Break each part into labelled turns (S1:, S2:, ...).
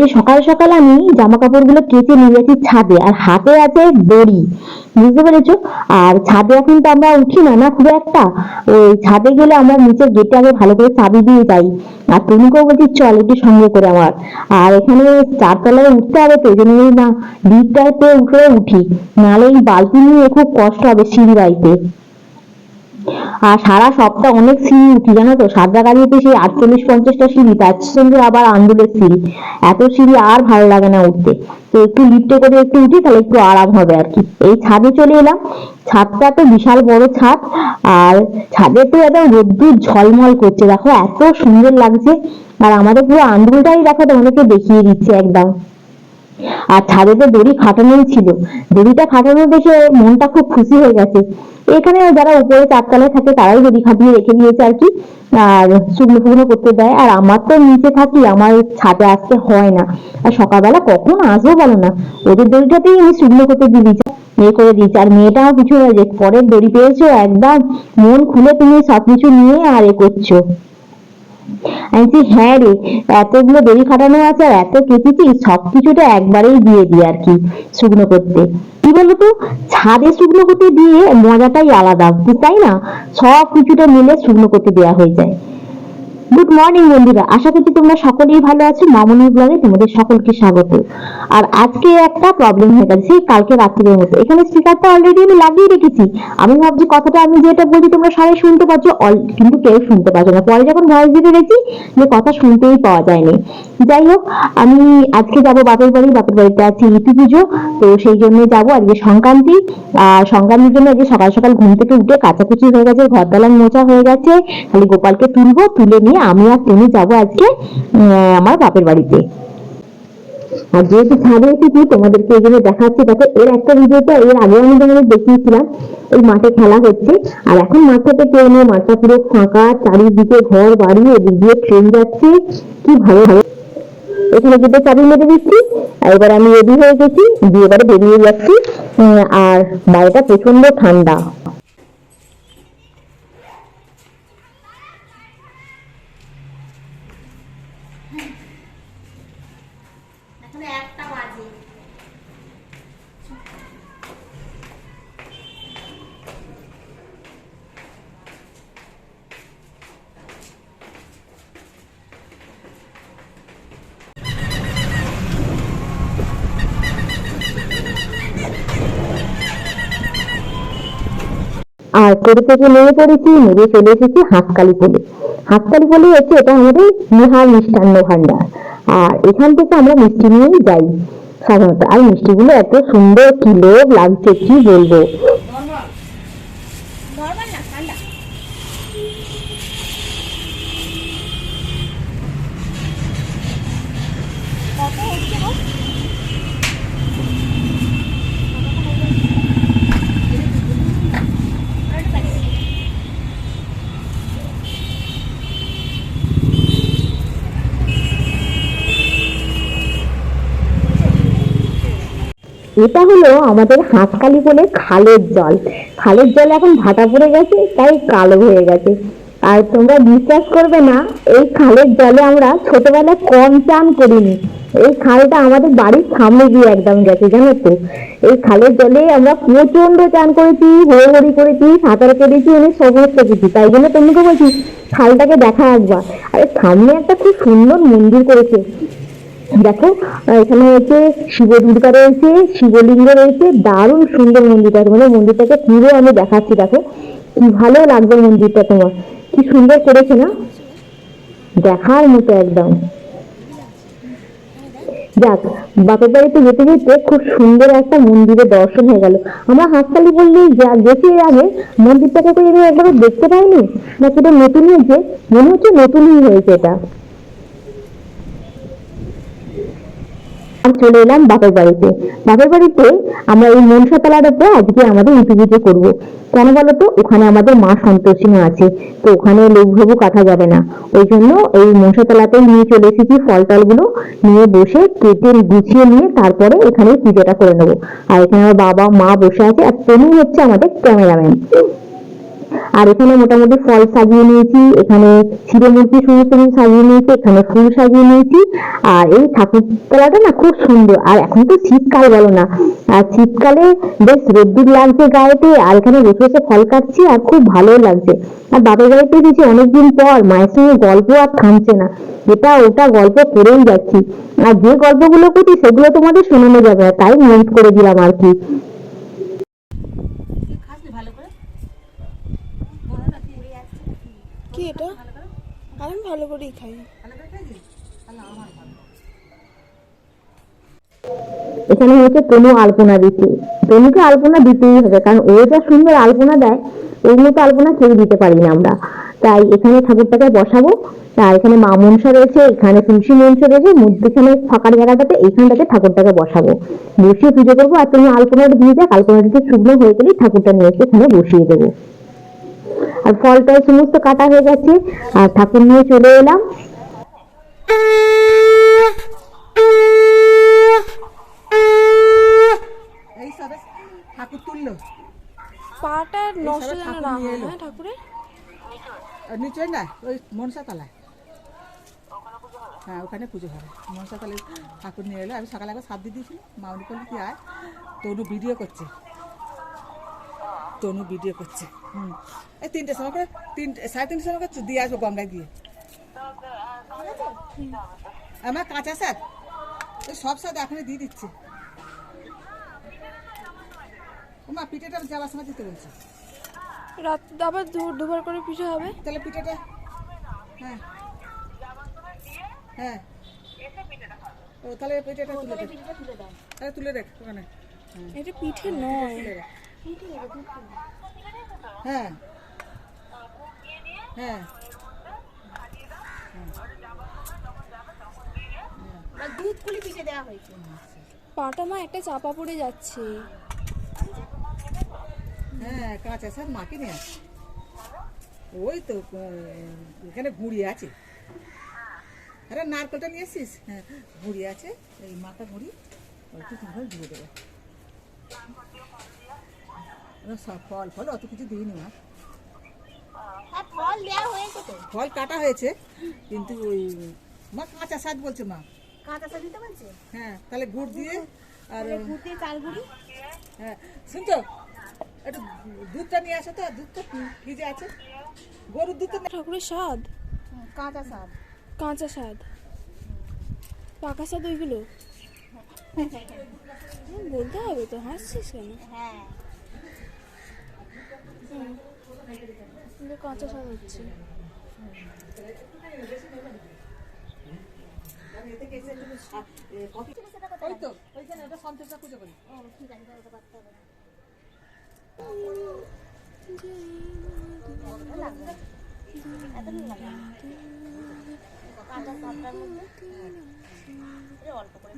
S1: যে সকাল সকাল আমি জামা কাপড়গুলো কেচে নিয়ে যাচ্ছি ছাদে, আর হাতে আছে দড়ি। বুঝতে পেরেছ? আর ছাদে এখন তো আমরা উঠি না না খুব একটা। ওই ছাদে গেলে আমরা নিচের গেটে আগে ভালো করে চাবি দিয়ে যাই। আর তনুকেও বলছি, চল একটু সঙ্গে করে আমার। আর এখানে চারতলায় উঠতে হবে, তো জন্য না লিফটাতে উঠে উঠি। নাহলে এই বালতি নিয়ে খুব কষ্ট হবে সিঁড়ি বাড়িতে আর সারা সপ্তাহ অনেক সিঁড়ি উঠি, জানো তো? সাদরাগাড়িতে সেই আটচল্লিশ পঞ্চাশটা সিঁড়ি, তার সঙ্গে আবার আন্দুলের সিঁড়ি। এত সিঁড়ি আর ভালো লাগে না উঠতে। তো একটু লিফটে করে একটু উঠি, তাহলে একটু আরাম হবে আর কি। এই ছাদে চলে এলাম। ছাদটা তো বিশাল বড় ছাদ, আর ছাদে তো একদম রোদ্দুর ঝলমল করছে। দেখো, এত সুন্দর লাগছে। আর আমাদের পুরো আন্দুলটাই দেখো তোমাদেরকে দেখিয়ে দিচ্ছে একদম। আর ছাদে তো দড়ি খাটানোই ছিল। দড়িটা খাটানো দেখে মনটা খুব খুশি হয়ে গেছে। এখানে যারা উপরে চারতলায় থাকে, তারাই দড়ি খাটিয়ে রেখে দিয়েছে আর কি। আর শুকনো ফুকনো করতে দেয়। আর আমার তো নিচে থাকি, আমার ছাদে আসতে হয় না। আর সকালবেলা কখন আসব বলো না? ওদের দড়িটাতেই আমি শুকনো করতে দিয়ে ইয়ে করে দিচ্ছি আর মেয়েটাও কিছু যে পরের দড়ি পেয়েছ, একদম মন খুলে তুমি সবকিছু নিয়ে আর এ করছ। আমি বলছি হ্যাঁ রে, এতগুলো দড়ি খাটানো আছে আর এত কেটেছি সবকিছুটা একবারেই দিয়ে দিই আর কি শুকনো করতে। কি বলতো ছাদে শুকনো করতে দিয়ে মজাটাই আলাদা তাই না? সব কিছুটা মিলে শুকনো করতে দেওয়া হয়ে যায়। গুড মর্নিং বন্ধুরা। আশা করছি তোমরা সকলেই ভালো আছো। মামনি ব্লগে তোমাদের সকলকে স্বাগত। আর আজকে একটা প্রবলেম হয়ে গেছে কালকে রাত্রির মতো এখানে স্পিকারটা অলরেডি আমি লাগিয়ে রেখেছি। আমি ভাবছি কথাটা আমি যেটা বলছি তোমরা সবাই শুনতে পাচ্ছ কিন্তু কেউ শুনতে পাচ্ছ না। পরে যখন ভয়েস দিতে গেছি যে কথা শুনতেই পাওয়া যায়নি। যাই হোক, আমি আজকে যাব বাপের বাড়ি। বাপের বাড়িতে আছে ঋতু পুজো। তো সেই জন্য যাব আজকে সংক্রান্তি। আর সংক্রান্তির জন্য আজকে সকাল সকাল ঘুম থেকে উঠে কাচাকুচি হয়ে গেছে ঘর দালান মোছা হয়ে গেছে। খালি গোপালকে তুলবো, তুলে নিয়ে আমি আর তুমি যাব আজকে আমার বাপের বাড়িতে। আর যেহেতু ছাদে এসেছি তোমাদেরকে জন্য দেখাচ্ছি, দেখো, এর একটা ভিডিওটা এর আগে আমি তোমাদের দেখিয়েছিলাম ওই মাঠে খেলা হচ্ছে। আর এখন মাঠটাতে কেউ নেই মাঠটা পুরো ফাঁকা, চারিদিকে ঘর, বাড়ি, এদিক দিয়ে ট্রেন যাচ্ছে। কি ভালো ভালো। এখানে দুটো চাবি মেরে দিচ্ছি, এবার আমি রেডি হয়ে গেছি, দিয়ে এবারে বেরিয়ে যাচ্ছি। আর বাড়িটা প্রচণ্ড ঠান্ডা। আর টোটো থেকে নেমে পড়েছি নেমে চলে এসেছি হাঁসকালি পোলে হাঁসকালি পোলে হচ্ছে এটা আমাদের বিহার মিষ্টান্ন ভান্ডার আর এখান থেকে আমরা মিষ্টি নিয়েই যাই সাধারণত। আর মিষ্টিগুলো এত সুন্দর কি লোভ লাগছে, কি বলব
S2: নর্মাল নর্মাল না ঠান্ডা কত হচ্ছে গো আরেকটা প্যাকেট দিন।
S1: এটা হলো আমাদের হাঁসকালি বলে খালের জল। খালের জল এখন ভাটা পড়ে গেছে, তাই কালো হয়ে গেছে। আর তোমরা বিশ্বাস করবে না, এই খালের জলে আমরা ছোটবেলায় কম চান করিনি। এই খালটা আমাদের বাড়ির সামনে দিয়ে একদম গেছে, জানো তো? এই খালের জলে আমরা প্রচণ্ড চান করেছি হড়ি করেছি, সাঁতার কেটেছি, অনেক সমস্ত কিছু তাই জন্য তোমাকে বলছি, খালটাকে দেখা একবার। আরে সামনে একটা খুব সুন্দর মন্দির করেছে। দেখো এখানে হচ্ছে শিব দুর্গা রয়েছে, শিবলিঙ্গ রয়েছে, দারুণ সুন্দর মন্দিরটা তোমাদের, মন্দিরটাকে পুরো আমি দেখাচ্ছি, দেখো। কি ভালো লাগবে মন্দিরটা তোমার। কি সুন্দর করেছে না? দেখার মতো একদম। যাক, বাপের বাড়িতে যেতে যেতে খুব সুন্দর একটা মন্দিরের দর্শন হয়ে গেল। আমরা হাসপাতালে বললে যা গেছি এর আগে, মন্দিরটাকে তো এর একবারও দেখতে পাইনি? না, সেটা নতুন হয়েছে মনে হচ্ছে নতুনই হয়েছে এটা। আর চলে এলাম বাপের বাড়িতে। বাপের বাড়িতে আমরা এই মনসা তলাটাতে আজকে আমাদের ইটু পুজো করব। কেন বলতো? ওখানে আমাদের মা সন্তোষী মা আছে, তো ওখানে লোকভোগও কাটা যাবে না। ওই জন্য এই মনসা তলাতেই নিয়ে চলে এসেছি ফল টলগুলো নিয়ে বসে কেটে গুছিয়ে নিয়ে তারপরে এখানে পুজোটা করে নেব। আর এখানে আমার বাবা, মা বসে আছে, আর তনু হচ্ছে আমাদের ক্যামেরাম্যান। আর এখানে মোটামুটি ফল সাজিয়ে নিয়েছি, এখানে শিবের মূর্তি সমস্ত কিছু সাজিয়ে নিয়েছি, এখানে ফুল সাজিয়ে নিয়েছি, আর এই ঠাকুর তলাটা না খুব সুন্দর। আর এখন তো শীতকাল বলো না। আর শীতকালে বেশ রোদ্দুর লাগছে গায়েতে, আর এখানে বসে বসে ফল কাটছি, আর খুব ভালো লাগছে। আর বাপের বাড়িতে এসেছি অনেকদিন পর, মায়ের সঙ্গে গল্প আর থামছে না। এটা ওটা গল্প করেই যাচ্ছি। আর যে গল্পগুলো করছি, সেগুলো তোমাদের শোনানো যাবে তাই মিউট করে দিলাম আর কি
S2: খাসনি ভালো করে বলো না পুড়ে যাচ্ছে
S3: কি এটা? আমি ভালো করেই খাই।
S1: এখানে হচ্ছে তনু আলপনা দিচ্ছে তনুকে আলপনা দিতেই হবে, কারণ ও যা সুন্দর আলপনা দেয় ওই মতো আলপনা কেউ দিতে পারি না আমরা। তাই এখানে ঠাকুরটাকে বসাবো। আর এখানে মা মনসা রয়েছে, এখানে তুলসী মঞ্চ রয়েছে, মধ্যখানে ফাঁকার জায়গাটাতে, এইখানটাতে ঠাকুরটাকে বসাবো। বসিয়ে পুজো করব, আর তুমি আলপনাটা দিয়ে যাক আলপনাটা শুকনো হয়ে গেলেই ঠাকুরটা নিয়ে এসে এখানে বসিয়ে দেবো। আর ফলটা সমস্ত কাটা হয়ে গেছে আর ঠাকুর নিয়ে চলে এলাম।
S4: ঠাকুর তুললো।
S3: পাটা নষ্ট যেন না
S4: নিয়ে
S3: হয়
S4: এলো।
S3: হ্যাঁ ঠাকুরের
S4: নিচে না ওই মনসা তলায়। হ্যাঁ ওখানে পুজো হবে। মনসা তলায় ঠাকুর নিয়ে এলো। আমি সকালে একবার সাপ দিয়ে দিয়েছিলাম মাউনি করলে কি আয় তনু ভিডিও করছে। তনু ভিডিও করছে। হুম। এই তিনটে সময় করে তিনটে সাড়ে তিনটে সময় করে দিয়ে আসব গঙ্গায় গিয়ে। আমার কাঁচা স্যার ওই সব স্যার এখনই দিয়ে দিচ্ছে। ও মা পিঠেটা যাওয়ার সময় দিতে বলছে।
S3: রাত আবার দু- দুবার করে পিঠে হবে?
S4: তাহলে পিঠাটা হ্যাঁ। হ্যাঁ। ও তাহলে পিঠাটা তুলে দে। তাহলে তুলে রেখ ওখানে।
S3: এটা পিঠে নয়।
S4: হ্যাঁ। হ্যাঁ।
S2: আর দুধ কুলি পিঠে দেওয়া হয়েছে।
S3: পাটা মা একটা চাপা পড়ে যাচ্ছে।
S4: হ্যাঁ কাঁচা স্যার মাকে নিয়ে আসে। ওই তো এখানে ঘুড়ি আছে। আরে নারকেলটা নিয়ে এসছিস? হ্যাঁ ঘুড়ি আছে এই মাথা ঘুড়ি ওইটু তুমি দিয়ে দেবে। সব ফল ফল অত কিছু দিইনি মা।
S2: আর ফল দেওয়া হয়েছে তো।
S4: ফল কাটা হয়েছে কিন্তু ওই মা কাঁচা শাক বলছে মা।
S2: কাঁচা চা দিতে বলছে?
S4: হ্যাঁ তাহলে গুড় দিয়ে আর
S2: গুড় দিয়ে চাল গুড়ি?
S4: হ্যাঁ শুনছো? একটু দুধটা নিয়ে আসো তো দুধটা ফ্রিজে আছে। গরুর দুধ তো
S3: ঠাকুরের স্বাদ?
S2: কাঁচা স্বাদ।
S3: কাঁচা স্বাদ। পাকা স্বাদ ওইগুলো? হুম, বলতে হবে তো হাসছিস কেন?
S2: হ্যাঁ।
S3: কাঁচা স্বাদ হচ্ছে
S4: ওই তো ওইখানে ওটা সন্তোষটা পুজো করি।
S2: ঠিক আছে তো করতে হবে। কাঁচা মধ্যে? অল্প করে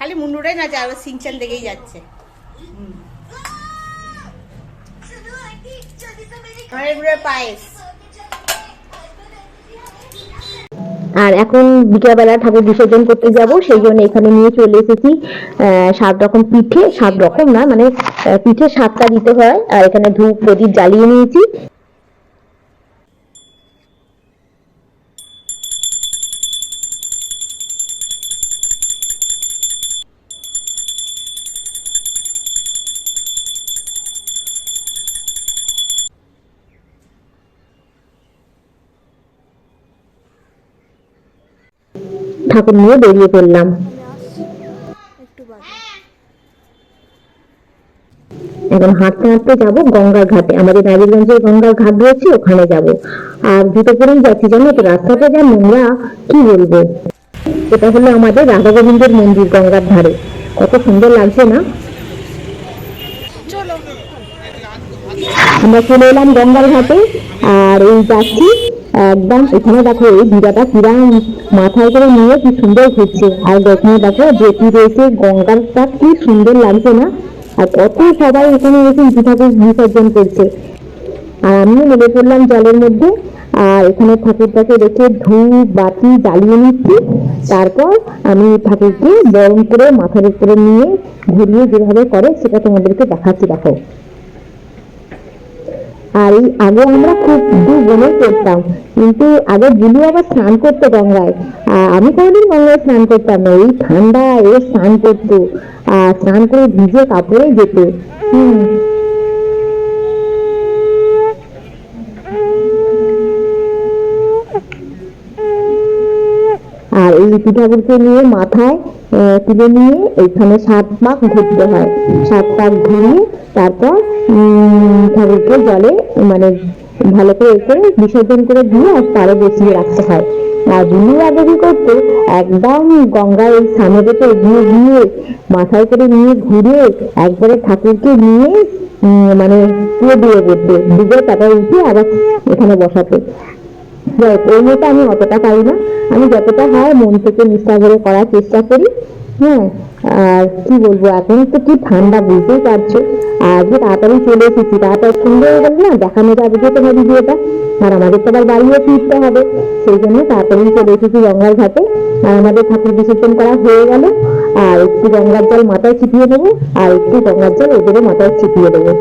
S2: খালি মুন্ডুটাই না যাবে সিংচান দেখেই যাচ্ছে।
S1: আর এখন বিকেলবেলা ঠাকুর বিসর্জন করতে যাব, সেই জন্য এখানে নিয়ে চলে এসেছি সাত রকম পিঠে, সাত রকম না মানে পিঠে সাতটা দিতে হয়, আর এখানে ধূপ প্রদীপ জ্বালিয়ে নিয়েছি। ঠাকুর নিয়ে বেরিয়ে পড়লাম। এখন হাঁটতে হাঁটতে যাব গঙ্গার ঘাটে। আমাদের নাজিরগঞ্জের গঙ্গার ঘাট রয়েছে, ওখানে যাব। আর জুতো পরেই যাচ্ছি জানো তো, রাস্তাটা যা নোংরা, কি বলব? এটা হলো আমাদের রাধা গোবিন্দের মন্দির গঙ্গার ধারে। কত সুন্দর লাগছে না? আমরা চলে এলাম গঙ্গার ঘাটে, আর এই যাচ্ছি একদম, এখানে দেখো এই দিদাটা কিরাম মাথায় করে নিয়ে কি সুন্দর ঘুরছে। আর এখানে দেখো, যেটি রয়েছে গঙ্গারটা কি সুন্দর লাগছে না? আর কত সবাই এখানে এসে ঠাকুর বিসর্জন করছে। আর আমিও নেমে পড়লাম জলের মধ্যে। আর এখানে ঠাকুরটাকে রেখে ধূপ, বাতি জ্বালিয়ে নিচ্ছি। তারপর আমি ঠাকুরকে গরম করে মাথার উপরে নিয়ে ঘুরিয়ে যেভাবে করে সেটা তোমাদেরকে দেখাচ্ছি, দেখো। আর এই আগে আমরা খুব দু বোনে করতাম। কিন্তু আগে বুলু আবার স্নান করতো গঙ্গায়। আমি কোনোদিন গঙ্গায় স্নান করতাম না। এই ঠান্ডা এ স্নান করতো। আর স্নান করে ভিজে কাপড়ে যেত। হুম। আর এই পিঠাগুলোকে নিয়ে মাথায় তুলে নিয়ে এখানে সাত পাক ঘুরতে হয়। সাত পাক ঘুরিয়ে তারপর ঠাকুরকে জলে মানে ভালো করে করে বিসর্জন করে দিয়ে আর তারে বসিয়ে রাখতে হয়। আর আগে কি করতো? একদম গঙ্গায় এই সামনেটাতে এগিয়ে গিয়ে মাথায় করে নিয়ে ঘুরে একবারে ঠাকুরকে নিয়ে মানে পুরো দিয়ে করতো ডুবে তারপর উঠে আবার এখানে বসাতো ওই মেয়েটা আমি অতটা পারি না। আমি যতটা হয় মন থেকে নিষ্ঠা করে করার চেষ্টা করি। হ্যাঁ আর কি বলব, এখন তো কি ঠান্ডা বুঝতেই পারছ। আর যে তাড়াতাড়ি চলে এসেছি, তাড়াতাড়ি সুন্দর হয়ে গেল না, দেখানো যাবে যে তোমার ভিডিওটা। আর আমাদের তো আবার বাড়িও ফিরতে হবে, সেই জন্য তাড়াতাড়ি চলে এসেছি গঙ্গার ঘাটে। আর আমাদের ঠাকুর বিসর্জন করা হয়ে গেল। আর একটু গঙ্গার জল মাথায় ছিটিয়ে দেবো, আর একটু গঙ্গার জল ওদেরও মাথায় ছিটিয়ে দেবো।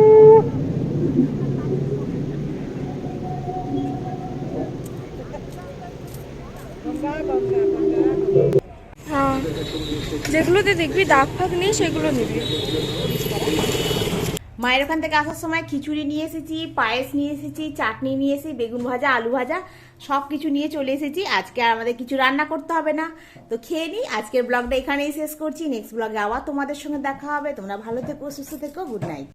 S3: যেগুলোতে দেখবি দাগ ফাগ নেই, সেগুলো নিবি।
S2: মায়ের ওখান থেকে আসার সময় খিচুড়ি নিয়ে এসেছি, পায়েস নিয়ে এসেছি, চাটনি নিয়ে এসেছি, বেগুন ভাজা, আলু ভাজা, সব কিছু নিয়ে চলে এসেছি। আজকে আর আমাদের কিছু রান্না করতে হবে না। তো খেয়ে নিই আজকের ব্লগটা এখানেই শেষ করছি। নেক্সট ব্লগে আবার তোমাদের সঙ্গে দেখা হবে। তোমরা ভালো থেকো, সুস্থ থেকো, গুড নাইট।